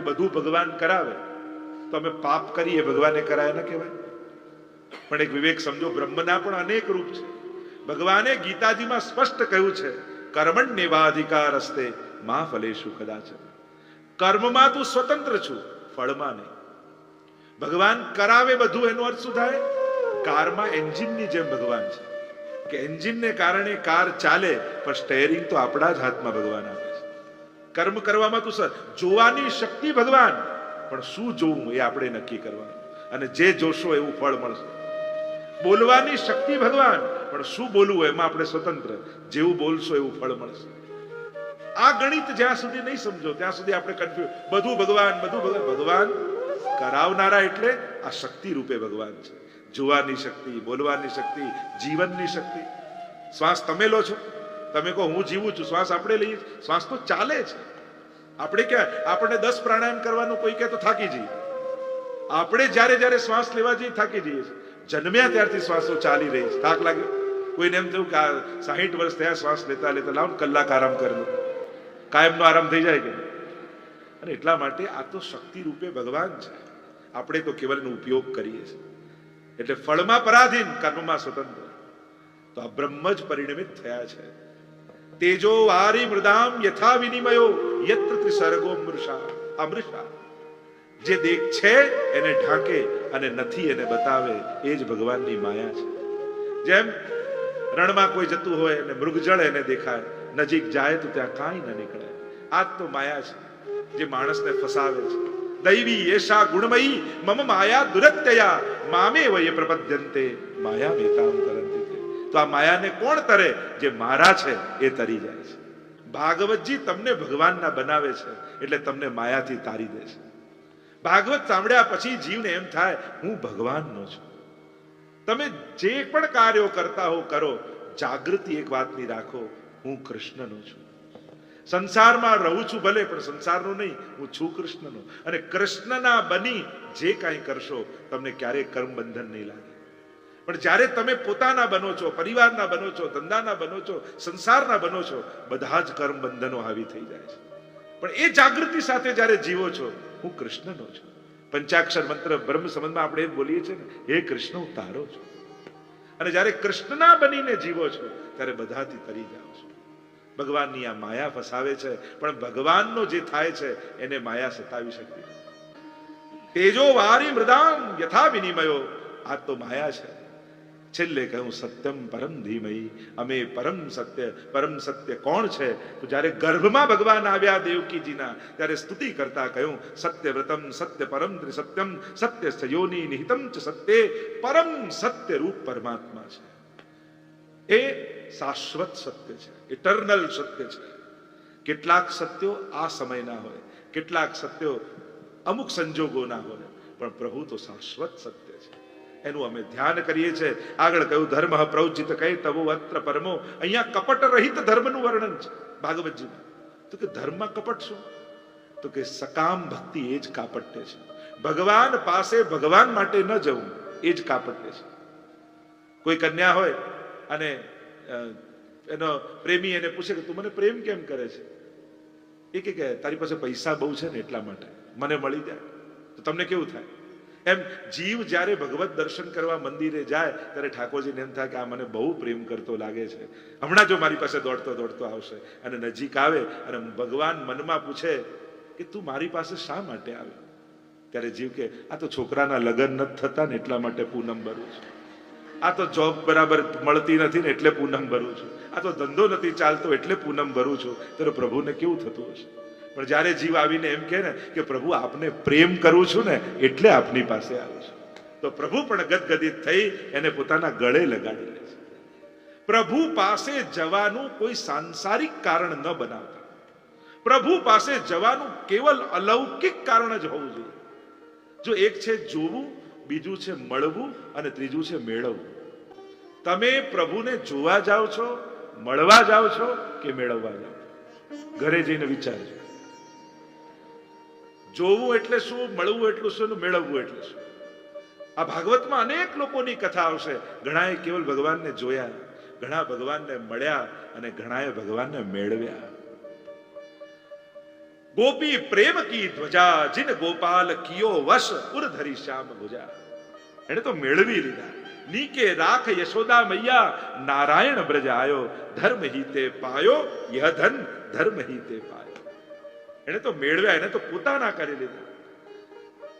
કે બધું ભગવાન કરાવે. તો અમે પાપ કરીએ, ભગવાને કરાય ન કહેવાય. પણ એક વિવેક સમજો, બ્રહ્મના પણ અનેક રૂપ છે. ભગવાને ગીતાજીમાં સ્પષ્ટ કહ્યું છે કર્મણ નિવાધિકાર હસ્તે મા ફલેશુ કદાચ. કર્મમાં તું સ્વતંત્ર છું, ફળમાં નહીં. ભગવાન કરાવે બધું, એનો અર્થ શું થાય? કારમાં એન્જિનની જેમ ભગવાન છે. કે એન્જિનને કારણે કાર ચાલે, પણ સ્ટેરિંગ તો આપણા જ હાથમાં ભગવાન આપે. કર્મ કરવામાં તો સર, જોવાની શક્તિ ભગવાન. પણ શું જોવું એ આપણે નક્કી કરવાનું. અને જે જોશો એવું ફળ મળશે. બોલવાની શક્તિ ભગવાન. પણ શું બોલવું એમાં આપણે સ્વતંત્ર. જેવું બોલશો એવું ફળ મળશે. આ ગણિત જ્યાં સુધી નહીં સમજો, ત્યાં સુધી આપણે કન્ફ્યુઝ બધું ભગવાન બધું ભગવાન. ભગવાન કરાવનારા એટલે આ શક્તિ રૂપે ભગવાન છે. જોવાની શક્તિ, બોલવાની શક્તિ, જીવનની શક્તિ. શ્વાસ તમે લો છો. તમે કહો, હું જીવું છું, શ્વાસ આપણે લઈએ શ્વાસ તો ચાલે છે. આપણે ક્યાં? આપણે દસ પ્રાણાયામ કરવાનું કોઈ કહે તો થાકી જઈએ. આપણે જ્યારે જ્યારે શ્વાસ લેવા જઈએ, થાકી જઈએ જન્મ્યા ત્યારથી શ્વાસો ચાલી રહી છે. થાક લાગે. કોઈને એમ થયું કે આ સાહીઠ વર્ષ થયા, શ્વાસ લેતા લેતા લાવ કલાક આરામ કરી લો. કાયમનો આરામ થઈ જાય કે અને એટલા માટે આ તો શક્તિ રૂપે ભગવાન છે. આપણે તો કેવલ ઉપયોગ કરીએ છીએ. એટલે ફળમાં પરાધીન, કર્મમાં સ્વતંત્ર. તો આ બ્રહ્મ જ પરિણમિત થયા છે. તેજો વારી મૃદામ યથા વિનિમયો યત્ર ત્રિસર્ગો મૃષા અમૃષા જે દેખ છે, એને ઢાંકે અને નથી એને બતાવે, એ જ ભગવાનની માયા છે. જેમ રણમાં કોઈ જતું હોય અને મૃગજળ એને દેખાય, નજીક જાય તો ત્યાં કાંઈ ન નીકળે. આ તો માયા છે, જે માણસને ફસાવે છે. દૈવી એશા ગુણમયી, મમ માયા દુરત્યયા, મામે વય પ્રપદ્યંતે, માયા મેતામ તરંતી તે. આ માયાને કોણ તરે જે મારા છે એ તરી જાય છે. ભાગવતજી તમને ભગવાનના બનાવે છે એટલે તમને માયાથી તારી દે છે. ભાગવત સાંભળ્યા પછી જીવને એમ થાય, હું ભગવાનનો છું. તમે જે પણ કાર્યો કરતા હો કરો, જાગૃતિ એક વાતની રાખો, હું કૃષ્ણનો છું. સંસારમાં રહું છું ભલે, પણ સંસારનો નહીં, હું છું કૃષ્ણનો. અને કૃષ્ણના બની જે કાંઈ કરશો, તમને ક્યારેય કર્મ બંધન નહીં લાગે. પણ જ્યારે તમે પોતાના બનો છો, પરિવારના બનો છો, ધંધાના બનો છો, સંસારના બનો છો, બધા જ કર્મ બંધનો હાવી થઈ જાય છે. પણ એ જાગૃતિ સાથે જ્યારે જીવો છો, હું કૃષ્ણનો છું. પંચાક્ષર મંત્ર બ્રહ્મ સંબંધમાં આપણે એ બોલીએ છીએ ને, હે કૃષ્ણ, હું તારો છું. અને જ્યારે કૃષ્ણના બનીને જીવો છો, ત્યારે બધાથી તરી જાઓ છો. ભગવાનની આ માયા ફસાવે છે, પણ ભગવાનનો જે થાય છે, એને માયા સતાવી શકતી તેજો વારી મૃદામ યથા વિનિમયો. આ તો માયા છે. છેલ્લે કહ્યું, સત્યમ પરમ ધીમઈ અમે પરમ સત્ય પરમ સત્ય કોણ છે? તો જ્યારે ગર્ભમાં ભગવાન આવ્યા દેવકીજીના, ત્યારે સ્તુતિ કરતા કહ્યું, સત્ય વ્રતમ, સત્ય પરમ સત્યમ સત્ય સયોની નિહિતમ ચ સત્ય, પરમ સત્ય રૂપ પરમાત્મા છે. એ શાશ્વત સત્ય છે, ઇટરનલ સત્ય છે. કેટલાક સત્યો આ સમયના હોય, કેટલાક સત્યો અમુક સંજોગોના હોય, પણ પ્રભુ તો શાશ્વત સત્ય છે. એનું અમે ધ્યાન કરીએ છીએ. આગળ કહ્યું, ધર્મ પ્રવચિત કહે તવો અત્ર પરમો. અહીંયા કપટ રહિત ધર્મનું વર્ણન છે ભાગવતજીમાં તો કે ધર્મમાં કપટ શું? તો કે સકામ ભક્તિ એ જ કાપટ્ય છે. ભગવાન પાસે ભગવાન માટે ન જવું, એ જ કાપટ્ય છે. કોઈ કન્યા હોય અને એનો પ્રેમી એને પૂછે કે, તું મને પ્રેમ કેમ કરે છે? એ કે, તારી પાસે પૈસા બહુ છે ને એટલા માટે. મને મળી જાય. તો તમને કેવું થાય? એમ જીવ જ્યારે ભગવત દર્શન કરવા મંદિરે જાય, ત્યારે ઠાકોરજીને એમ થાય કે આ મને બહુ પ્રેમ કરતો લાગે છે. હમણાં જો મારી પાસે દોડતો દોડતો આવશે અને નજીક આવે અને ભગવાન મનમાં પૂછે કે તું મારી પાસે શા માટે આવે? ત્યારે જીવ કે, આ તો છોકરાના લગ્ન નથી થતા ને એટલા માટે પૂનમ ભરું છું. આ તો જોબ બરાબર મળતી નથી ને એટલે પૂનમ ભરું છું. આ તો ધંધો નથી ચાલતો એટલે પૂનમ ભરું છું. ત્યારે પ્રભુને કેવું થતું હશે? પણ જ્યારે જીવ આવીને એમ કહે ને કે પ્રભુ, આપને પ્રેમ કરું છું ને એટલે આપની પાસે આવું છું. તો પ્રભુ પણ ગદગદિત થઈ એને પોતાના ગળે લગાડી લે છે. પ્રભુ પાસે જવાનું કોઈ સાંસારિક કારણ ન બનાવતા. પ્રભુ પાસે જવાનું કેવલ અલૌકિક કારણ જ હોવું જોઈએ. જો એક છે જોવું, બીજું છે મળવું અને ત્રીજું છે મેળવવું. તમે પ્રભુને જોવા જાઓ છો, મળવા જાઓ છો કે મેળવવા જાઓ ઘરે જઈને વિચારજો. જોવું એટલે શું, મળવું એટલું શું મેળવવું એટલે શું? આ ભાગવતમાં અનેક લોકોની કથા આવશે. ઘણાએ કેવલ ભગવાનને જોયા, ઘણા ભગવાનને મળ્યા અને ઘણાએ ભગવાનને મેળવ્યા. ગોપી પ્રેમ કી ધ્વજા, જીન ગોપાલ કિયો વશ ઉર ધરી શ્યામ ભુજા. એને તો મેળવી લીધા. નીકે રાખ યશોદા મૈયા, નારાયણ બ્રજ આયો, ધર્મ હિતે પાયો, યહ ધન ધર્મ હિતે પાયો. એને તો મેળવ્યા, એને તો પોતાના કરી લીધા.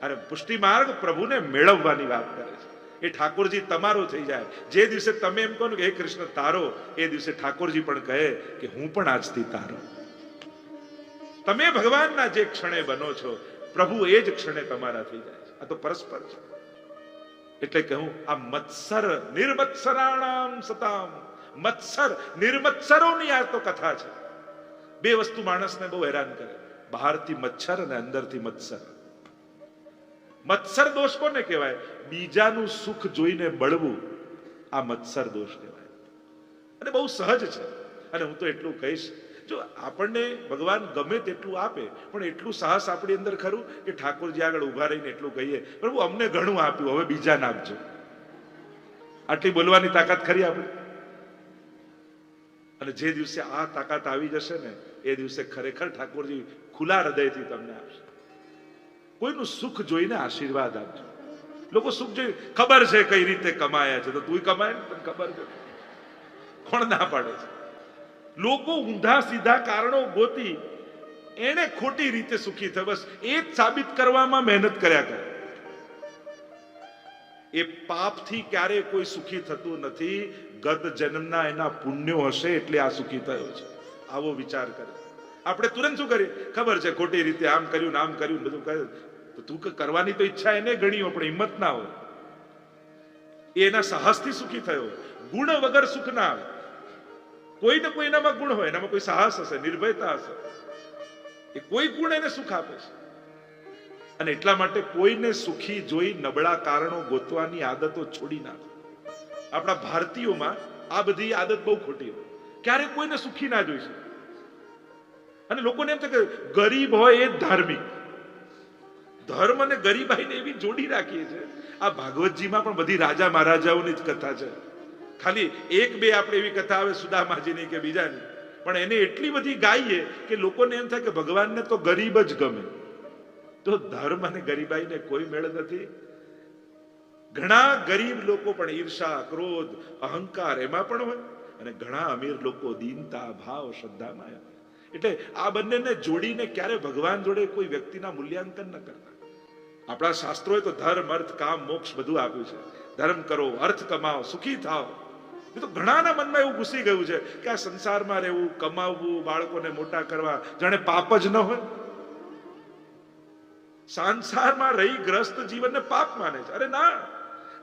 અને પુષ્ટિ માર્ગ પ્રભુને મેળવવાની વાત કરે છે. એ ઠાકોરજી તમારો થઈ જાય. જે દિવસે તમે એમ કહો કે, હે કૃષ્ણ, તારો, એ દિવસે ઠાકોરજી પણ કહે કે, હું પણ આજથી તારો. તમે ભગવાનના જે ક્ષણે બનો છો, પ્રભુ એ જ ક્ષણે તમારા થઈ જાય આ તો પરસ્પર છે. એટલે કહું આ મત્સર નિર્મત્સરાણામ સતામ. મત્સર નિર્મત્સરોની આ તો કથા છે. બે વસ્તુ માણસને બહુ હેરાન કરે. બહારથી મચ્છર અને અંદરથી મત્સર. મત્સર દોષ કોને કહેવાય? બીજાનું સુખ જોઈને બળવું. આ મત્સર દોષ કહેવાય. અને બહુ સહજ છે. અને હું તો એટલું કહીશ, જો આપણને ભગવાન ગમે તેટલું આપે, પણ એટલું સાહસ આપણી અંદર ખરું કે ઠાકોરજી આગળ ઊભા રહીને એટલું કહીએ પ્રભુ અમને ઘણું આપ્યું, હવે બીજાને આપજો આટલી બોલવાની તાકાત ખરી આપણે? અને જે દિવસે આ તાકાત આવી જશે ને એ દિવસે ખરેખર ઠાકોરજી ખુલ્લા હૃદયથી તમને આપશે. કોઈનું સુખ જોઈને આશીર્વાદ આપજો. લોકો સુખ જોઈ, ખબર છે કઈ રીતે કમાયા છે. તો તું કમાય ને તને ખબર છે. કોણ ના પાડે છે. લોકો ઊંધા સીધા કારણો ગોતી એને ખોટી રીતે સુખી થાય. બસ એ જ સાબિત કરવામાં મહેનત કર્યા કરે. એ પાપથી ક્યારે કોઈ સુખી થતું નથી. ગત જન્મના એના પુણ્યો હશે એટલે આ સુખી થયો છે. આવો વિચાર કરે. આપણે તુરંત શું કરીએ? ખબર છે, ખોટી રીતે આમ કર્યું આમ કર્યું બધું કર્યું તો તું કરવાની તો ઈચ્છા એને ગણી પણ હિંમત ના હોય. એના સાહસથી સુખી થયો ગુણ વગર સુખ ના આવે. કોઈ ને કોઈ એનામાં ગુણ હોય, એનામાં કોઈ સાહસ હશે, નિર્ભયતા હશે. એ કોઈ ગુણ એને સુખ આપે છે. અને એટલા માટે કોઈને સુખી જોઈ નબળા કારણો ગોતવાની આદતો છોડી નાખો. આપણા ભારતીયોમાં આ બધી આદત બહુ ખોટી હોય. ક્યારે કોઈને સુખી ના જોઈ શકે? અને લોકોને એમ થાય કે ગરીબ હોય એ ધાર્મિક. ધર્મ અને ગરીબાઈને એવી જોડી રાખીએ છે. આ ભાગવતજીમાં પણ બધી રાજા મહારાજાઓની જ કથા છે. ખાલી એક બે આપણે એવી કથા આવે સુદામાજીની કે બીજાની. પણ એને એટલી બધી ગાઈએ કે લોકોને એમ થાય કે ભગવાનને તો ગરીબ જ ગમે. તો ધર્મ અને ગરીબાઈને કોઈ મેળ નથી. ઘણા ગરીબ લોકો પણ ઈર્ષા, ક્રોધ, અહંકાર એમાં પણ હોય. અને ઘણા અમીર લોકો દીનતા ભાવ શ્રદ્ધામાં. એટલે આ બંનેને જોડીને ક્યારે ભગવાન જોડે કોઈ વ્યક્તિના મૂલ્યાંકન ન કરતા. આપણા શાસ્ત્રોએ તો ધર્મ, અર્થ, કામ, મોક્ષ બધું આપ્યું છે. ધર્મ કરો, અર્થ કમાઓ, સુખી થાઓ. એ તો ઘણાના મનમાં એવું ઘૂસી ગયું છે કે આ સંસારમાં રહેવું, કમાવવું, બાળકોને મોટા કરવા, જાણે પાપ જ ન હોય. સંસારમાં રહી ગ્રસ્ત જીવનને પાપ માને છે. અરે ના,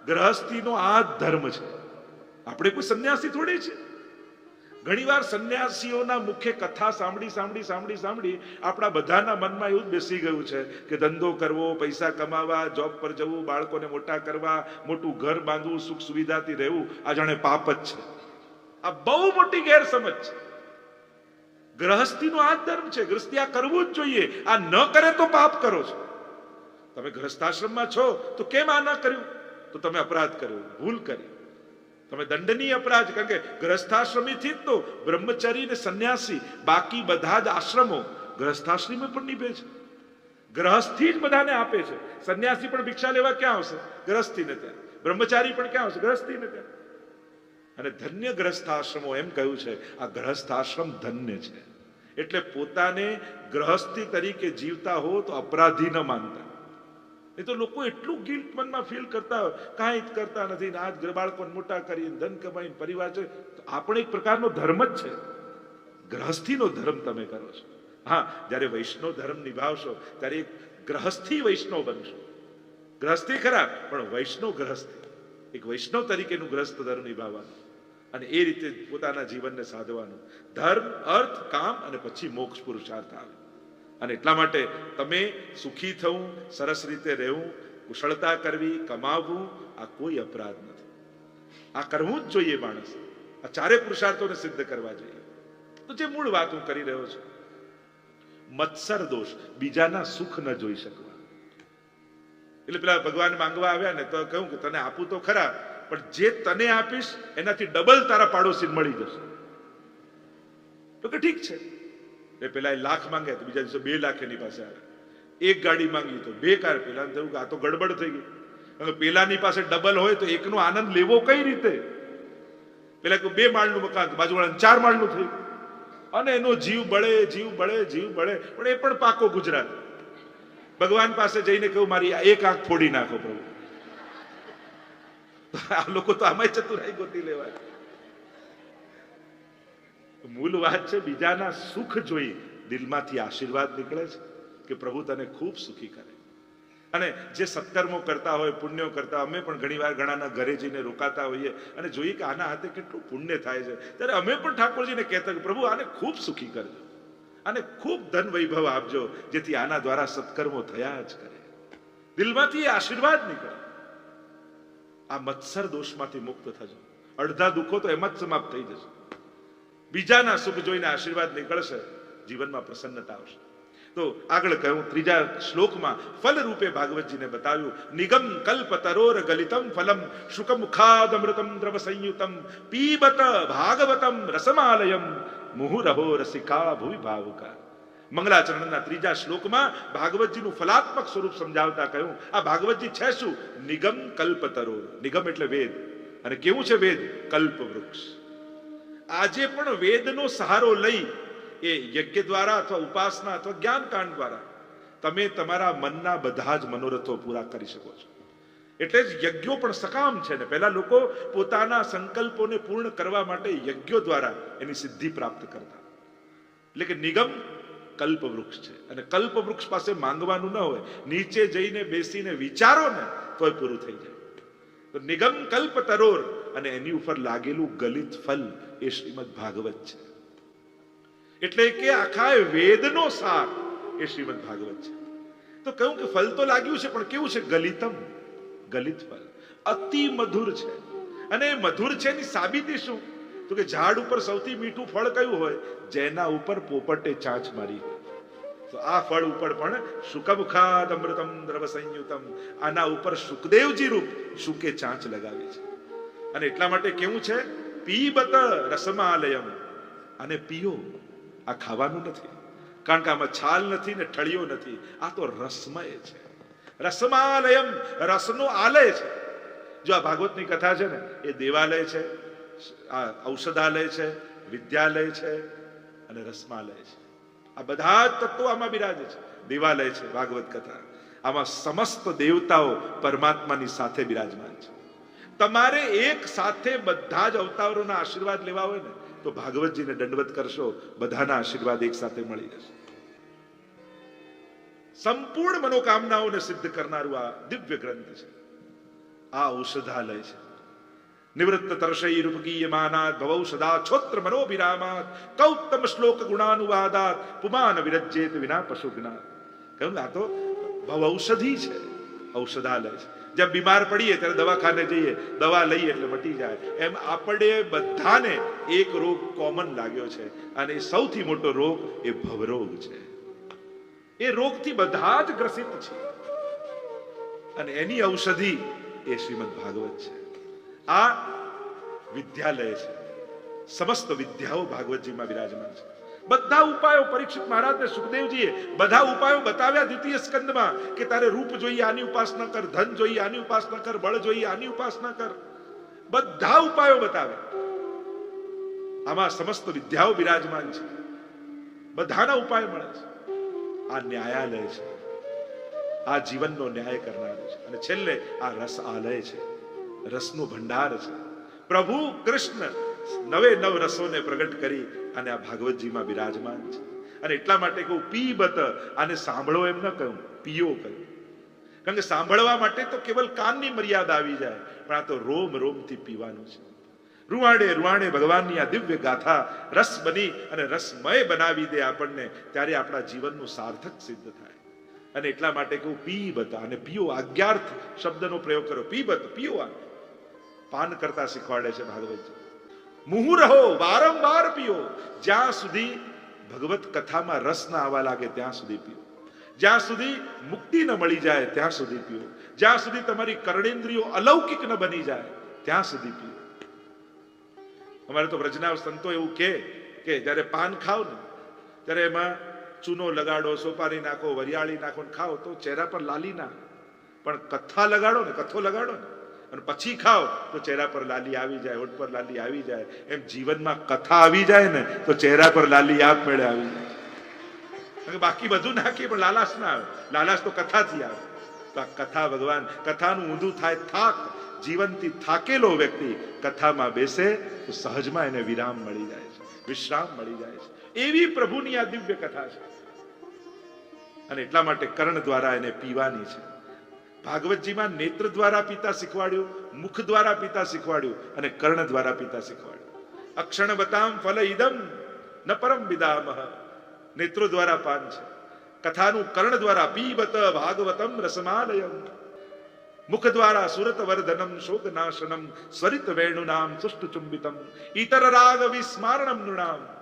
ગ્રહસ્થીનો આ ધર્મ છે. આપણે કોઈ સંન્યાસી થોડી છે ઘણીવાર સંન્યાસીઓના મુખ્ય કથા સાંભળી સાંભળી સાંભળી સાંભળી આપણા બધાના મનમાં એવું જ બેસી ગયું છે કે ધંધો કરવો, પૈસા કમાવા જોબ પર જવું, બાળકોને મોટા કરવા, મોટું ઘર બાંધવું, સુખ સુવિધાથી રહેવું, આ જાણે પાપ જ છે. આ બહુ મોટી ગેરસમજ છે. ગ્રહસ્થીનો આ ધર્મ છે. ગ્રસ્તી આ કરવું જ જોઈએ. આ ન કરે તો પાપ કરો છો. તમે ગ્રસ્તાશ્રમમાં છો તો કેમ આ ન કર્યું? તો તમે અપરાધ કર્યો, ભૂલ કરી. તમે દંડનીય અપરાધ, કારણ કે ગ્રસ્થાશ્રમીથી જ તો બ્રહ્મચારી ને સંન્યાસી, બાકી બધા જ આશ્રમો ગ્રસ્થાશ્રમી પણ નીપે છે. ગ્રહસ્થી જ બધાને આપે છે. સંન્યાસી પણ ભિક્ષા લેવા ક્યાં આવશે? ગ્રહસ્થીને ત્યાં. બ્રહ્મચારી પણ ક્યાં આવશે? ગ્રહસ્થીને ત્યાં. અને ધન્ય ગ્રસ્થાશ્રમો એમ કહ્યું છે, આ ગ્રહસ્થાશ્રમ ધન્ય છે. એટલે પોતાને ગ્રહસ્થી તરીકે જીવતા હો તો અપરાધી ન માનતા. એ તો લોકો એટલું ગિલ્ટ મનમાં ફીલ કરતા હોય. કાંઈ જ કરતા નથી ને આજ બાળકોને મોટા કરીને ધન કમાઈને પરિવાર છે. તો આ એક પ્રકારનો ધર્મ જ છે. ગ્રહસ્થીનો ધર્મ તમે કરો છો. હા, જ્યારે વૈષ્ણવ ધર્મ નિભાવશો, ત્યારે એક ગ્રહસ્થી વૈષ્ણવ બનશો. ગ્રહસ્થી ખરા પણ વૈષ્ણવ ગ્રહસ્થી. એક વૈષ્ણવ તરીકેનું ગ્રસ્ત ધર્મ નિભાવવાનું. અને એ રીતે પોતાના જીવનને સાધવાનું. ધર્મ, અર્થ, કામ અને પછી મોક્ષ પુરુષાર્થ આવે. અને એટલા માટે તમે સુખી થવું, સરસ રીતે રહેવું, કુશળતા કરવી, કમાવવું, આ કોઈ અપરાધ નથી. આ કરવું જ જોઈએ માણસ. આ ચારે પુરુષાર્થોને સિદ્ધ કરવા જોઈએ. તો જે મૂળ વાત હું કરી રહ્યો છું, મત્સર દોષ બીજાના સુખ ન જોઈ શકવા. એટલે પેલા ભગવાન માંગવા આવ્યા ને તો કહ્યું કે તને આપું તો ખરા, પણ જે તને આપીશ, એનાથી ડબલ તારા પાડોશી મળી જશે. તો કે ઠીક છે. એ પેલા એ લાખ માંગે તો બીજા દિવસે બે લાખ એની પાસે આવે. એક ગાડી માંગી તો બે કાર પેલા થયું કે આ તો ગડબડ થઈ ગઈ. પેલાની પાસે ડબલ હોય તો એકનો આનંદ લેવો કઈ રીતે? પેલા કે બે માળનું મકાન બાજુવાળા ચાર માળનું થયું. અને એનો જીવ બળે જીવ બળે જીવ બળે. પણ એ પણ પાકો ગુજરાત. ભગવાન પાસે જઈને કહ્યું, મારી એક આંખ ફોડી નાખો પ્રભુ. આ લોકો તો આમાં ચતુરાઈ ગોતી લેવાય મૂળ વાત છે, બીજાના સુખ જોઈ દિલમાંથી આશીર્વાદ નીકળે છે કે પ્રભુ તને ખૂબ સુખી કરે. અને જે સત્કર્મો કરતા હોય, પુણ્યો કરતા અમે પણ ઘણીવાર ઘણાના ઘરે જઈને રોકાતા હોઈએ અને જોઈએ કે આના હાથે કેટલું પુણ્ય થાય છે. ત્યારે અમે પણ ઠાકોરજીને કહેતા કે પ્રભુ આને ખૂબ સુખી કરજો. આને ખૂબ ધન વૈભવ આપજો, જેથી આના દ્વારા સત્કર્મો થયા જ કરે. દિલમાંથી આશીર્વાદ નીકળે. આ મત્સર દોષમાંથી મુક્ત થજો. અડધા દુઃખો તો એમ જ સમાપ્ત થઈ જશે. બીજાના સુખ જોઈને આશીર્વાદ નીકળશે, જીવનમાં પ્રસન્નતા આવશે. તો આગળ કહ્યું ત્રીજા શ્લોકમાં ફલ રૂપે ભાગવતજીને બતાવ્યું, નિગમ કલ્પ તરોર ગલિતમ ફલમ શુકમુખાદમૃતમ દ્રવ સંયુતમ, પીબત ભાગવતમ રસમાલયમ મુહુરહો રસિકા ભુવિ ભાવુકા. મંગલાચરણના ત્રીજા શ્લોકમાં ભાગવતજીનું ફલાત્મક સ્વરૂપ સમજાવતા કહ્યું, આ ભાગવતજી છે શું? નિગમ કલ્પ તરોર. નિગમ એટલે વેદ. અને કેવું છે વેદ? કલ્પ વૃક્ષ. આજે પણ વેદનો સહારો લઈ એ યજ્ઞ દ્વારા અથવા ઉપાસના અથવા જ્ઞાનકાંડ દ્વારા તમે તમારા મનના બધા જ મનોરથો પૂરા કરી શકો છો. એટલે જ યજ્ઞો પણ સકામ છે ને. પહેલા લોકો પોતાના સંકલ્પોને પૂર્ણ કરવા માટે યજ્ઞો દ્વારા એની સિદ્ધિ પ્રાપ્ત કરતા. એટલે કે નિગમ કલ્પ વૃક્ષ છે. અને કલ્પ વૃક્ષ પાસે માંગવાનું ન હોય, નીચે જઈને બેસીને વિચારો ને, તોય પૂરું થઈ જાય. તો નિગમ કલ્પ તરોર અને એની ઉપર લાગેલું ગલિત ફલ એ શ્રીમદ ભાગવત છે. એટલે કે આખા વેદનો સાર એ શ્રીમદ ભાગવત છે. તો કહ્યું કે ફલ તો લાગ્યું છે, પણ કેવું છે? ગલિતમ, ગલિત ફલ. અતિ મધુર છે. અને એ મધુર છે એની સાબિતી શું? તો કે ઝાડ ઉપર સૌથી મીઠું ફળ કયું હોય? જેના ઉપર પોપટે ચાંચ મારી. તો આ ફળ ઉપર પણ શુકમુખાદ અમૃતમ દ્રવ સંયુતમ આના ઉપર સુખદેવજી રૂપ શુકે ચાંચ લગાવી છે. અને એટલા માટે કેવું છે? પીબત રસમાલયમ. અને પીઓ, આ ખાવાનું નથી. કારણ કે આમાં છાલ નથી ને ઠળિયો નથી. આ તો રસમય છે. રસમાલયમ, રસનો આલય છે. જો આ ભાગવતની કથા છે ને, એ દેવાલય છે, આ ઔષધાલય છે, વિદ્યાલય છે અને રસમાલય છે. આ બધા જ તત્વો આમાં બિરાજે છે. દેવાલય છે, ભાગવત કથા. આમાં સમસ્ત દેવતાઓ પરમાત્માની સાથે બિરાજમાન છે. તમારે એક સાથે બધા જ અવતારોના આશીર્વાદ લેવા હોય ને, તો ભાગવતજીને દંડવત કરશો, બધાના આશીર્વાદ એક સાથે મળી જશે સંપૂર્ણ મનોકામનાઓને સિદ્ધ કરનારું આ દિવ્ય ગ્રંથ છે. આ ઔષધાલય છે. નિવૃત્ત તર્ષઈ રૂપગીયમાનાત સદા છોત્ર મનોભિરામાત કૌતમ શ્લોક ગુણાનુવાદાત, પુમાન વિરજ્જેત વિના પશુજ્ઞાત કહ્યું આ તો ભવૌષધિ છે, ઔષધાલય છે. જેમ બીમાર પડીએ ત્યારે દવાખાને જઈએ, દવા લઈએ એટલે મટી જાય. એમ આપણે બધાને એક રોગ કોમન લાગ્યો છે અને સૌથી મોટો રોગ એ ભવરોગ છે. એ રોગથી બધા જ ગ્રસિત છે. અને એની ઔષધિ એ શ્રીમદ ભાગવત છે. આ વિદ્યાલય છે. સમસ્ત વિદ્યાઓ ભાગવતજીમાં બિરાજમાન છે. બધા ઉપાયો પરીક્ષિત મહારાજને સુખદેવજીએ બધા ઉપાયો બતાવ્યા દ્વિતીય સ્કંદમાં કે તારે રૂપ જોઈએ, આની ઉપાસના કર, ધન જોઈએ, આની ઉપાસના કર, બળ જોઈએ, આની ઉપાસના કર. બધા ઉપાયો બતાવે આમાં સમસ્ત વિદ્યાઓ બિરાજમાન છે. બધાના ઉપાય મળે છે. આ ન્યાયાલય છે. આ જીવનનો ન્યાય કરનાર છે. અને છેલ્લે આ રસ આલય છે. રસનો ભંડાર છે. પ્રભુ કૃષ્ણ નવે નવ રસોને પ્રગટ કરી અને આ ભાગવતજીમાં બિરાજમાન છે. અને એટલા માટે કહું, પી બત, આને સાંભળો એમ ન કહ્યું પીઓ કહ્યું કારણ કે સાંભળવા માટે તો કેવલ કાનની મર્યાદા આવી જાય, પણ આ તો રોમ રોમથી પીવાનું છે. રૂવાડે રૂવાડે ભગવાનની આ દિવ્ય ગાથા રસ બની અને રસમય બનાવી દે આપણને, ત્યારે આપણા જીવનનું સાર્થક સિદ્ધ થાય. અને એટલા માટે કહું, પી બત અને પીઓ આજ્ઞાર્થ શબ્દનો પ્રયોગ કરો. પી બત, પીઓ આ પાન કરતા શીખવાડે છે ભાગવતજી. મુહુ રહો વારંવાર પીઓ. જ્યાં સુધી ભગવત કથામાં રસ ના આવવા લાગે, ત્યાં સુધી પીઓ. જ્યાં સુધી મુક્તિ ન મળી જાય, ત્યાં સુધી પીઓ. જ્યાં સુધી તમારી કર્ણેન્દ્રિયો અલૌકિક ન બની જાય, ત્યાં સુધી પીઓ. અમારે તો વ્રજના સંતો એવું કે કે જ્યારે પાન ખાવ ને, ત્યારે એમાં ચૂનો લગાડો, સોપારી નાખો, વરિયાળી નાખો ને ખાઓ, તો ચહેરા પર લાલી ના પણ કથા લગાડો ને, કથો લગાડો ને અને પછી ખાઓ તો ચહેરા પર લાલી આવી જાય, હોઠ પર લાલી આવી જાય. એમ જીવનમાં કથા આવી જાય ને તો ચહેરા પર લાલી આપ મેળે આવી જાય. બાકી બધું નાખીએ પણ લાલાશ ના આવે. લાલાશ તો કથાથી આવે. તો આ કથા ભગવાન, કથાનું ઊંધું થાય થાક. જીવનથી થાકેલો વ્યક્તિ કથામાં બેસે તો સહજમાં એને વિરામ મળી જાય છે, વિશ્રામ મળી જાય છે. એવી પ્રભુની આ દિવ્ય કથા છે. અને એટલા માટે કર્ણ દ્વારા એને પીવાની છે. ભાગવતજીમાં નેત્ર દ્વારા પિતા શીખવાડ્યું, મુખ દ્વારા પિતા શીખવાડ્યું અને કર્ણ દ્વારા પિતા શીખવાડ્યું. અક્ષણ બતામ ફલ ઇદમ ન પરમ વિદામહ. નેત્રો દ્વારા પાન છે. કથાનું કર્ણ દ્વારા પીબત ભાગવતમ રસમાલયમ. મુખ દ્વારા સુરત વર્ધનમ શોક નાશનમ સ્વરિત વેણુ નામ સુષ્ટ ચુંબિતમ ઇતર રાગ વિસ્મારણમ નૃણામ.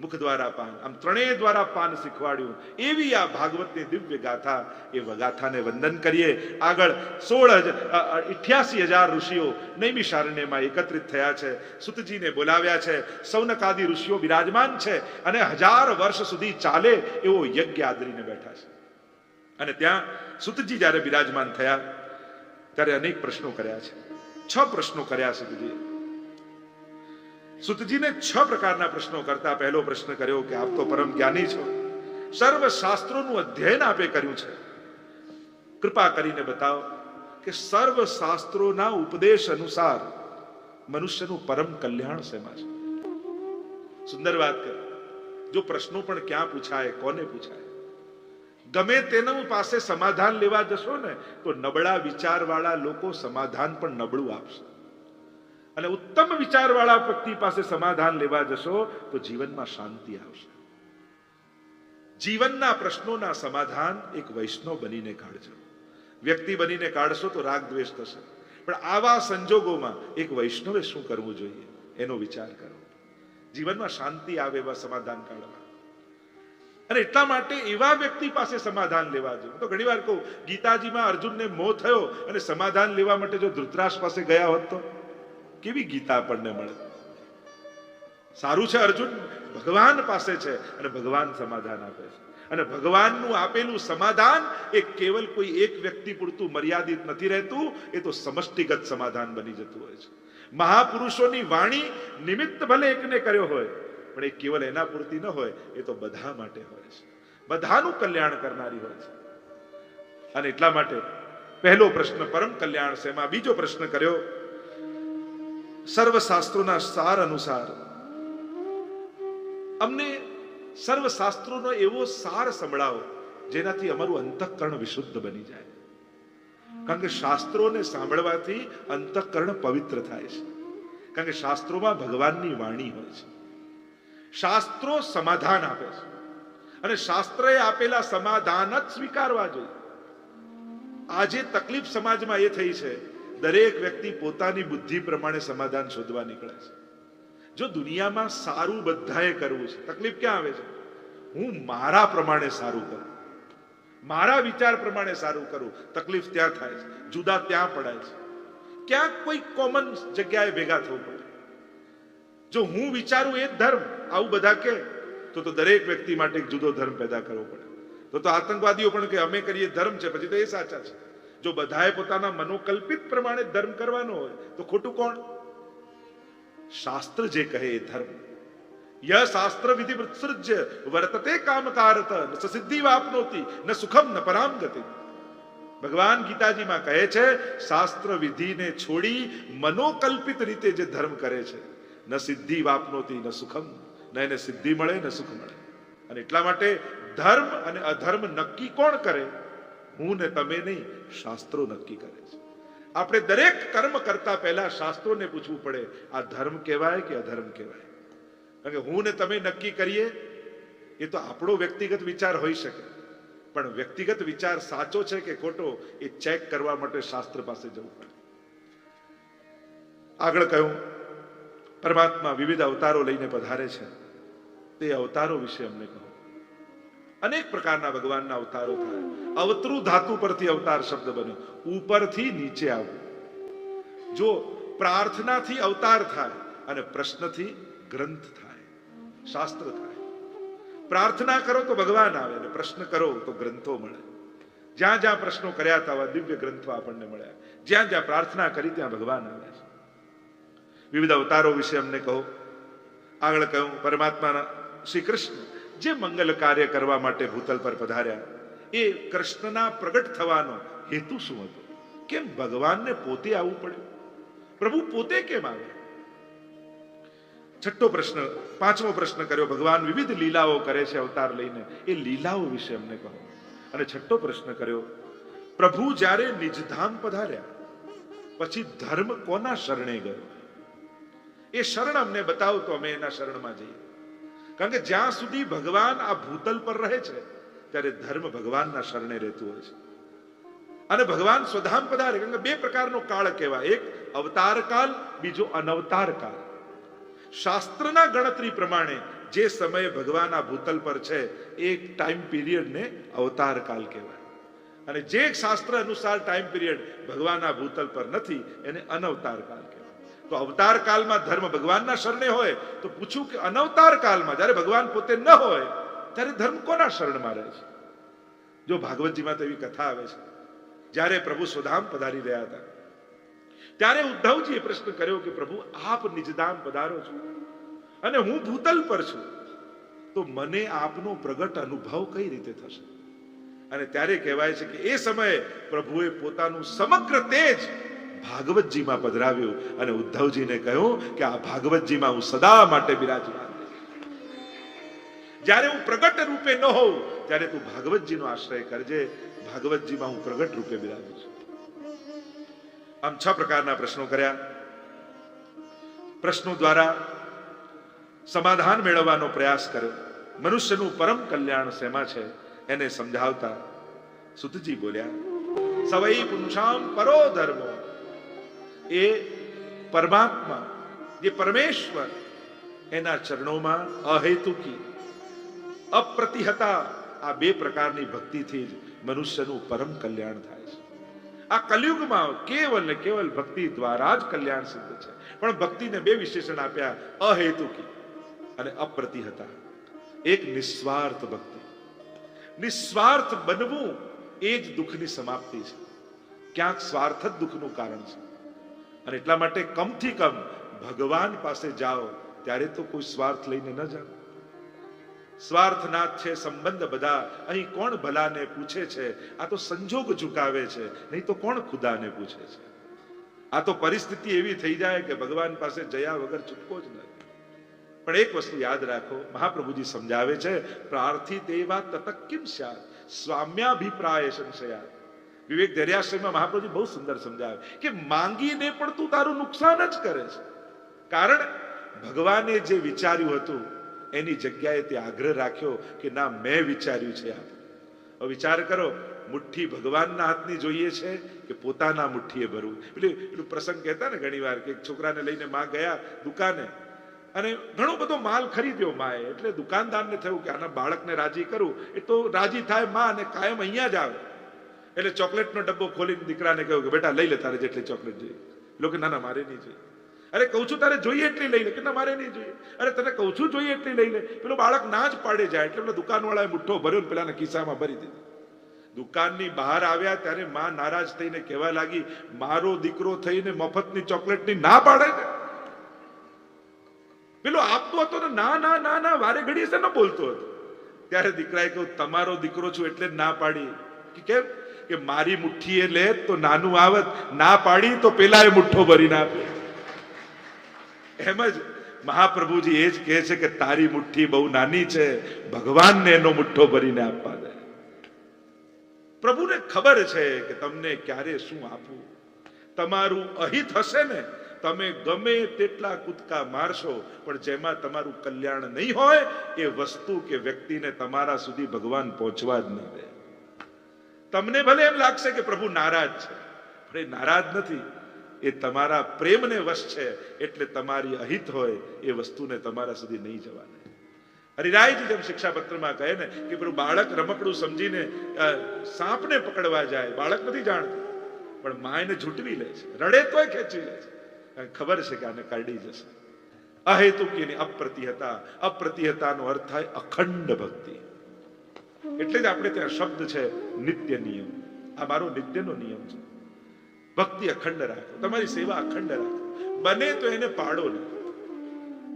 મુખ દ્વારા પાન, આમ ત્રણેય દ્વારા પાન શીખવાડ્યું. એવી આ ભાગવતની દિવ્ય ગાથા. એ ગાથાને વંદન કરીએ. આગળ સોળ ઇઠ્યાસી હજાર ઋષિઓ નૈમિષારણ્યમાં એકત્રિત થયા છે. સુતજીને બોલાવ્યા છે. સૌનકાદી ઋષિઓ બિરાજમાન છે અને હજાર વર્ષ સુધી ચાલે એવો યજ્ઞ આદરીને બેઠા છે. અને ત્યાં સુતજી જ્યારે બિરાજમાન થયા, ત્યારે અનેક પ્રશ્નો કર્યા છે. છ પ્રશ્નો કર્યા સુતજીએ. સુતજીને છ પ્રકારના પ્રશ્નો કરતા પહેલો પ્રશ્ન કર્યો કે આપ તો પરમ જ્ઞાની છો. સર્વ શાસ્ત્રોનું અધ્યયન આપે કર્યું છે. કૃપા કરીને બતાવો કે સર્વ શાસ્ત્રોના ઉપદેશ અનુસાર મનુષ્યનું પરમ કલ્યાણ શેમાં છે? સુંદર વાત કરી. જો પ્રશ્નો પણ ક્યાં પૂછાય, કોને પૂછાય? ગમે તેના પાસે સમાધાન લેવા જશો ને, તો નબળા વિચારવાળા લોકો સમાધાન પણ નબળું આપશે. અને ઉત્તમ વિચારવાળા વ્યક્તિ પાસે સમાધાન લેવા જશો, તો જીવનમાં શાંતિ આવશે. જીવનના પ્રશ્નોના સમાધાન એક વૈષ્ણવ બનીને કાઢજો. વ્યક્તિ બનીને કાઢશો તો રાગ દ્વેષ થશે. પણ આવા સંજોગોમાં એક વૈષ્ણવે શું કરવું જોઈએ? એનો વિચાર કરો. જીવનમાં શાંતિ આવે એવા સમાધાન કાઢવા. અને એટલા માટે એવા વ્યક્તિ પાસે સમાધાન લેવા જોઈએ. તો ઘણીવાર કહું, ગીતાજીમાં અર્જુનને મોહ થયો અને સમાધાન લેવા માટે જો ધૃતરાશ પાસે ગયા હોત તો? કેવી ગીતા આપણને મળે? સારું છે અર્જુન? ભગવાન પાસે છે અને ભગવાન સમાધાન આપે છે. અને ભગવાનનું આપેલું સમાધાન એ કેવલ કોઈ એક વ્યક્તિ પૂરતું મર્યાદિત નથી રહેતું, એ તો સમષ્ટિગત સમાધાન બની જતું હોય છે. મહાપુરુષોની વાણી નિમિત્ત ભલે એકને કર્યો હોય, પણ એ કેવલ એના પૂરતી ન હોય, એ તો બધા માટે હોય છે. બધાનું કલ્યાણ કરનારી હોય છે. અને એટલા માટે પહેલો પ્રશ્ન પરમ કલ્યાણ છે એમાં બીજો પ્રશ્ન કર્યો સર્વશાસ્ત્રોના સાર અનુસાર. અમને સર્વશાસ્ત્રોનો એવો સાર સંભળાવો, જેનાથી અમારું અંતઃકરણ વિશુદ્ધ બની જાય. કારણ કે શાસ્ત્રોને સાંભળવાથી અંતઃકરણ પવિત્ર થાય છે. કારણ કે શાસ્ત્રોમાં ભગવાનની વાણી હોય છે. શાસ્ત્રો સમાધાન આપે છે. અને શાસ્ત્રએ આપેલા સમાધાન જ સ્વીકારવા જોઈએ. આજે તકલીફ સમાજમાં એ થઈ છે દરેક વ્યક્તિ પોતાની બુદ્ધિ પ્રમાણે સમાધાન શોધવા નીકળે છે. જો દુનિયામાં સારું બધાએ કરવું છે, તકલીફ ક્યાં આવે છે? હું મારા પ્રમાણે સારું કરું. મારા વિચાર પ્રમાણે સારું કરું. તકલીફ ત્યાં થાય છે, જુદા ત્યાં પડાય છે. ક્યાંક કોઈ કોમન જગ્યાએ ભેગા થવું પડે. જો હું વિચારું એ ધર્મ, આવું બધા કે, તો તો દરેક વ્યક્તિ માટે એક જુદો ધર્મ પેદા કરવો પડે. તો તો આતંકવાદીઓ પણ કે, અમે કરીએ ધર્મ છે, પછી તો એ સાચા છે. જો બધાએ પોતાના મનોકલ્પિત પ્રમાણે ધર્મ કરવાનો હોય, તો ખોટું કોણ? શાસ્ત્ર જે કહે એ ધર્મ. ય શાસ્ત્ર વિધિ વૃત્સૃજ્ય વર્તતે કામકારત ન સિદ્ધિ વાપનોતી, ન સુખમ ન પરામ ગતિ ભગવાન ગીતાજીમાં કહે છે, શાસ્ત્ર વિધિને છોડી મનોકલ્પિત રીતે જે ધર્મ કરે છે, ન સિદ્ધિ વાપનોતી, ન સુખમ, ન એને સિદ્ધિ મળે, ન સુખ મળે. અને એટલા માટે ધર્મ અને અધર્મ નક્કી કોણ કરે? હું ને તમે નહીં, શાસ્ત્રો નક્કી કરે છે. આપણે દરેક કર્મ કરતા પહેલા શાસ્ત્રોને પૂછવું પડે, આ ધર્મ કહેવાય કે અધર્મ કહેવાય? કારણ કે હું ને તમે નક્કી કરીએ, એ તો આપણો વ્યક્તિગત વિચાર હોઈ શકે. પણ વ્યક્તિગત વિચાર સાચો છે કે ખોટો, એ ચેક કરવા માટે શાસ્ત્ર પાસે જવું પડે. આગળ કહ્યું પરમાત્મા વિવિધ અવતારો લઈને પધારે છે. તે અવતારો વિશે અમને કહો. અનેક પ્રકારના ભગવાનના અવતારો થાય. અવતરુ ધાતુ પરથી અવતાર શબ્દ બન્યો ઉપરથી નીચે આવવું જો પ્રાર્થનાથી અવતાર થાય અને પ્રશ્નથી ગ્રંથ થાય, શાસ્ત્ર થાય. પ્રાર્થના કરો તો ભગવાન આવે અને પ્રશ્ન કરો તો ગ્રંથો મળે. જ્યાં જ્યાં પ્રશ્નો કર્યા હતા, આવા દિવ્ય ગ્રંથો આપણને મળ્યા. જ્યાં જ્યાં પ્રાર્થના કરી, ત્યાં ભગવાન આવે છે. વિવિધ અવતારો વિશે અમને કહો. આગળ કહ્યું, પરમાત્માના શ્રી કૃષ્ણ જે મંગલ કાર્ય કરવા માટે ભૂતલ પર પધાર્યા, એ કૃષ્ણના પ્રગટ થવાનો હેતુ શું હતો? કેમ ભગવાનને પોતે આવવું પડ્યું? પ્રભુ પોતે કેમ આવે છઠ્ઠો પ્રશ્ન, પાંચમો પ્રશ્ન કર્યો, ભગવાન વિવિધ લીલાઓ કરે છે અવતાર લઈને. એ લીલાઓ વિશે અમને કહો. અને છઠ્ઠો પ્રશ્ન કર્યો, પ્રભુ જ્યારે નિજધામ પધાર્યા, પછી ધર્મ કોના શરણે ગયો? એ શરણ અમને બતાવો તો અમે એના શરણમાં જઈએ. કારણ કે જ્યાં સુધી ભગવાન આ ભૂતલ પર રહે છે, ત્યારે ધર્મ ભગવાનના શરણે રહેતું હોય છે. અને ભગવાન સ્વધામ પધારે, કારણ કે બે પ્રકારનો કાળ કહેવાય. એક અવતાર કાળ, બીજો અનવતાર કાળ. શાસ્ત્રના ગણતરી પ્રમાણે જે સમયે ભગવાન આ ભૂતલ પર છે એ ટાઈમ પીરિયડને અવતાર કાળ કહેવાય. અને જે શાસ્ત્ર અનુસાર ટાઈમ પીરિયડ ભગવાન આ ભૂતલ પર નથી, એને અનવતાર કાળ કહેવાય. તો અવતાર કાલમાં ધર્મ ભગવાનના શરણે હોય, તો પૂછું કે અનવતાર કાલમાં જ્યારે ભગવાન પોતે ન હોય, ત્યારે ધર્મ કોના શરણમાં રહે છે? જો ભાગવતજીમાં તો એવી કથા આવે છે. જ્યારે પ્રભુ સ્વધામ પધારી રહ્યા હતા, ત્યારે ઉદ્ધવજીએ પ્રશ્ન કર્યો કે પ્રભુ, આપ નિજધામ પધારો છો? અને હું ભૂતલ પર છું. તો મને આપનો પ્રગટ અનુભવ કઈ રીતે થશે? અને ત્યારે કહેવાય છે કે એ સમયે પ્રભુએ પોતાનું સમગ્ર તેજ ભાગવતજીમાં પધરાવ્યું અને ઉદ્ધવજીને કહ્યું કે આ ભાગવતજીમાં હું સદા માટે બિરાજમાન જ્યારે હું પ્રગટ રૂપે ન હોઉં, ત્યારે તું ભાગવતજીનો આશ્રય કરજે. ભાગવતજીમાં હું પ્રગટ રૂપે બિરાજું છું. આમ છ પ્રકારના પ્રશ્નો કર્યા. પ્રશ્નો દ્વારા સમાધાન મેળવવાનો પ્રયાસ કર્યો. મનુષ્યનું પરમ કલ્યાણ શેમાં છે, એને સમજાવતા સુતજી બોલ્યા સવઈ પુરુષામ પરો ધર્મો. એ પરમાત્મા, જે પરમેશ્વર, એના ચરણોમાં અહેતુકી, અપ્રતિહતા, આ બે પ્રકારની ભક્તિથી જ મનુષ્યનું પરમ કલ્યાણ થાય છે. આ કલયુગમાં કેવલ ને કેવલ ભક્તિ દ્વારા જ કલ્યાણ સિદ્ધ છે. પણ ભક્તિને બે વિશેષણ આપ્યા, અહેતુકી અને અપ્રતિહતા. એક નિસ્વાર્થ ભક્તિ. નિસ્વાર્થ બનવું એ જ દુઃખની સમાપ્તિ છે. ક્યાંક સ્વાર્થ જ દુઃખનું કારણ છે. અને એટલા માટે કમથી કમ ભગવાન પાસે જાઓ, ત્યારે તો કોઈ સ્વાર્થ લઈને ન જાઓ સ્વાર્થનાથ છે સંબંધ બધા, અહીં કોણ ભલાને પૂછે છે? આ તો સંજોગ ઝુકાવે છે, નહીં તો કોણ ખુદાને પૂછે છે? આ તો પરિસ્થિતિ એવી થઈ જાય કે ભગવાન પાસે જયા વગર છૂટકો જ નથી પણ એક વસ્તુ યાદ રાખો, મહાપ્રભુજી સમજાવે છે પ્રાર્થિત એવા તતક કિમ સ્યાત. સ્વામ્યાભિપ્રાય સંશયા વિવેક ધૈર્યાશ્રયમાં મહાપ્રભુજી બહુ સુંદર સમજાવે કે માંગીને પણ તું તારું નુકસાન જ કરે છે. કારણ ભગવાને જે વિચાર્યું હતું, એની જગ્યાએ તે આગ્રહ રાખ્યો કે ના, મેં વિચાર્યું છે આપ વિચાર કરો, મુઠ્ઠી ભગવાનના હાથની જોઈએ છે કે પોતાના મુઠ્ઠીએ ભરવું? એટલે પેલું પ્રસંગ કહેતા ને ઘણી વાર કે એક છોકરાને લઈને માં ગયા દુકાને, અને ઘણો બધો માલ ખરીદ્યો માએ. એટલે દુકાનદારને થયું કે આના બાળકને રાજી કરું. એ તો રાજી થાયમાં અને કાયમ અહીંયા જ આવે. એટલે ચોકલેટનો ડબ્બો ખોલીને દીકરાને કહ્યું કે, બેટા, લઈ લે તારે જેટલી ચોકલેટ જોઈએ. લોકો ના ના, મારે નહીં જોઈએ. અરે, કહું છું, તારે જોઈએ એટલી લઈ લે. કે, ના, મારે નહીં જોઈએ. અરે, તને કહું છું, જોઈએ એટલી લઈ લે. પેલો બાળક ના જ પાડે જાય. એટલે પેલો દુકાનવાળાએ મુઠ્ઠો ભર્યો ને પેલાના ખિસ્સામાં ભરી દીધી. દુકાનની બહાર આવ્યા ત્યારે માં નારાજ થઈને કહેવા લાગી, મારો દીકરો થઈને મફતની ચોકલેટની ના પાડે ને. પેલો આપતો હતો ને, ના ના ના ના, વારે ઘડીએ છે ન, બોલતો હતો. ત્યારે દીકરાએ કહ્યું, તમારો દીકરો છું એટલે ના પાડી. કે કેમ? કે મારી મુઠ્ઠીએ લે તો નાનું આવત, ના પાડી તો પેલા એ મુઠ્ઠો ભરીને આપે એમ જ મહાપ્રભુજી એ જ કહે છે કે તારી મુઠ્ઠી બહુ નાની છે, ભગવાનને એનો મુઠ્ઠો ભરીને આપવા દે. પ્રભુને ખબર છે કે તમને ક્યારે શું આપવું. તમારું અહિત હશે ને, તમે ગમે તેટલા કૂદકા મારશો, પણ જેમાં તમારું કલ્યાણ નહીં હોય, એ વસ્તુ કે વ્યક્તિને તમારા સુધી ભગવાન પહોંચવા જ નહીં દે. તમને ભલે એમ લાગશે કે પ્રભુ નારાજ છે, પણ એ નારાજ નથી. એ તમારા પ્રેમને વશ છે, એટલે તમારી અહિત હોય એ વસ્તુને તમારા સુધી નહીં જવા દે હરિરાયજી જેમ શિક્ષાપત્રમાં કહે ને કે પેલું બાળક રમકડું સમજીને સાપને પકડવા જાય. બાળક નથી જાણતું, પણ મા એને ઝૂંટવી લે છે. રડે તોય ખેંચી લે છે. ખબર છે કે આને કરડી જશે. અહેતુકીની અપ્રતિહતા. અપ્રતિહતાનો અર્થ થાય અખંડ ભક્તિ. એટલે જ આપણે ત્યાં શબ્દ છે નિત્ય નિયમ. આ મારો નિત્યનો નિયમ છે. ભક્તિ અખંડ રાખો. તમારી સેવા અખંડ રાખો. બને તો એને પાડો ને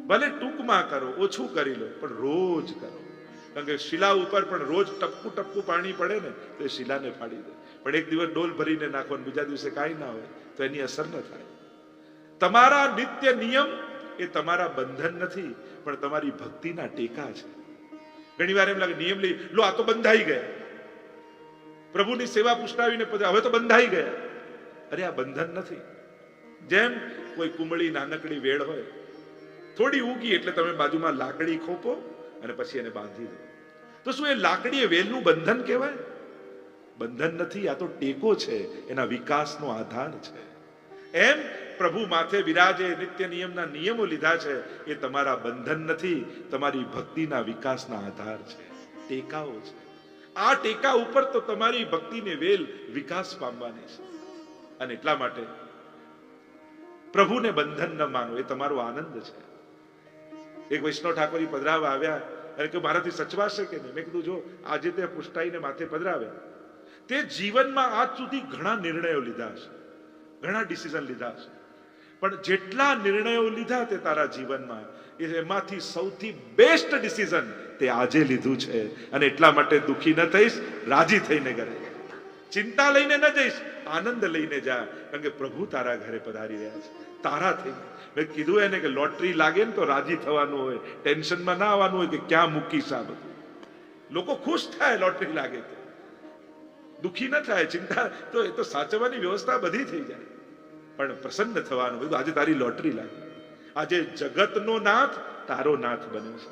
ભલે ટૂંકમાં કરો, ઓછું કરી લો, પણ રોજ કરો. કારણ કે શિલા ઉપર પણ રોજ ટપકું ટપકું પાણી પડે ને, તો એ શિલાને ફાડી દે. પણ એક દિવસ ડોલ ભરીને નાખો અને બીજા દિવસે કાંઈ ના હોય, તો એની અસર ન થાય. તમારા નિત્ય નિયમ એ તમારા બંધન નથી, પણ તમારી ભક્તિના ટેકા છે. ઘણી વાર એમ લાગે, નિયમ લઈ લો, આ તો બંધાઈ ગયા. પ્રભુની સેવા પુષ્ટાવીને હવે તો બંધાઈ ગયા. અરે, આ બંધન નથી. જેમ કોઈ કુમળી નાનકડી વેળ હોય, થોડી ઉગી એટલે તમે બાજુમાં લાકડી ખોપો અને પછી એને બાંધી દો. તો શું એ લાકડી વેલનું બંધન કહેવાય? બંધન નથી, આ તો ટેકો છે, એના વિકાસનો આધાર છે. એમ પ્રભુ માથે વિરાજે નિત્ય નિયમના નિયમો લીધા છે, એ તમારા બંધન નથી, તમારી ભક્તિના વિકાસના આધાર છે. ટેકાઓ છે. આ ટેકા ઉપર તો તમારી ભક્તિને વેલ વિકાસ પામવાની છે. અને એટલા માટે પ્રભુને બંધન ન માનો, એ તમારો આનંદ છે. એક વૈષ્ણવ ઠાકોર પધરાવ આવ્યા અને કે મારાથી સચવાશે કે નહીં? મેં કીધું, જો આજે તે પુષ્ટાઈને માથે પધરાવે. તે જીવનમાં આજ સુધી ઘણા નિર્ણયો લીધા છે, ઘણા ડિસિઝન લીધા છે. પણ જેટલા નિર્ણયો લીધા તે તારા જીવનમાં એમાંથી સૌથી બેસ્ટ ડિસિઝન તે આજે લીધું છે. અને એટલા માટે દુખી ન થઈશ, રાજી થઈને ઘરે. ચિંતા લઈને ન જઈશ, આનંદ લઈને જા. કારણ કે પ્રભુ તારા ઘરે પધારી રહ્યા છે. તારા થઈ મેં કીધું એને કે લોટરી લાગે ને તો રાજી થવાનું હોય, ટેન્શનમાં ના આવવાનું હોય કે ક્યાં મૂકીશ આ બધું. લોકો ખુશ થાય લોટરી લાગે તો. દુખી ન થાય, ચિંતા. તો એ તો સાચવવાની વ્યવસ્થા બધી થઈ જાય. પણ પ્રસન્ન થવાનું બધું આજે તારી લોટરી લાગી. આજે જગતનો નાથ તારો નાથ બન્યો છે.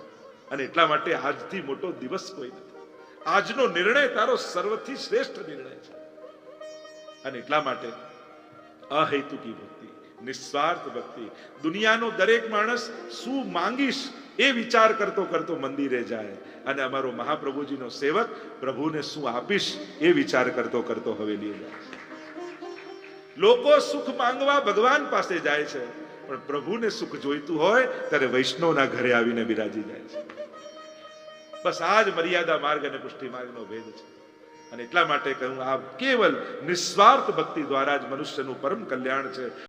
અને એટલા માટે આજથી મોટો દિવસ કોઈ નથી. આજનો નિર્ણય તારો સર્વથી શ્રેષ્ઠ નિર્ણય છે. અને એટલા માટે અહેતુકી ભક્તિ, નિસ્વાર્થ ભક્તિ, દુનિયાનો દરેક માણસ શું માંગીશ એ વિચાર કરતો કરતો મંદિરે જાય. અને અમારો મહાપ્રભુજીનો સેવક પ્રભુને શું આપીશ એ વિચાર કરતો કરતો હવેલીએ જાય. લોકો સુખ માંગવા ભગવાન પાસે જાય છે. પણ પ્રભુને સુખ જોઈતું હોય, ત્યારે વૈષ્ણવના ઘરે આવીને બિરાજી જાય છે. બસ આ જ મર્યાદા માર્ગ અને પુષ્ટિ માર્ગનો ભેદ છે. અને એટલા માટે કહ્યું આ કેવલ નિસ્વાર્થ ભક્તિ દ્વારા જ મનુષ્યનું પરમ કલ્યાણ છે.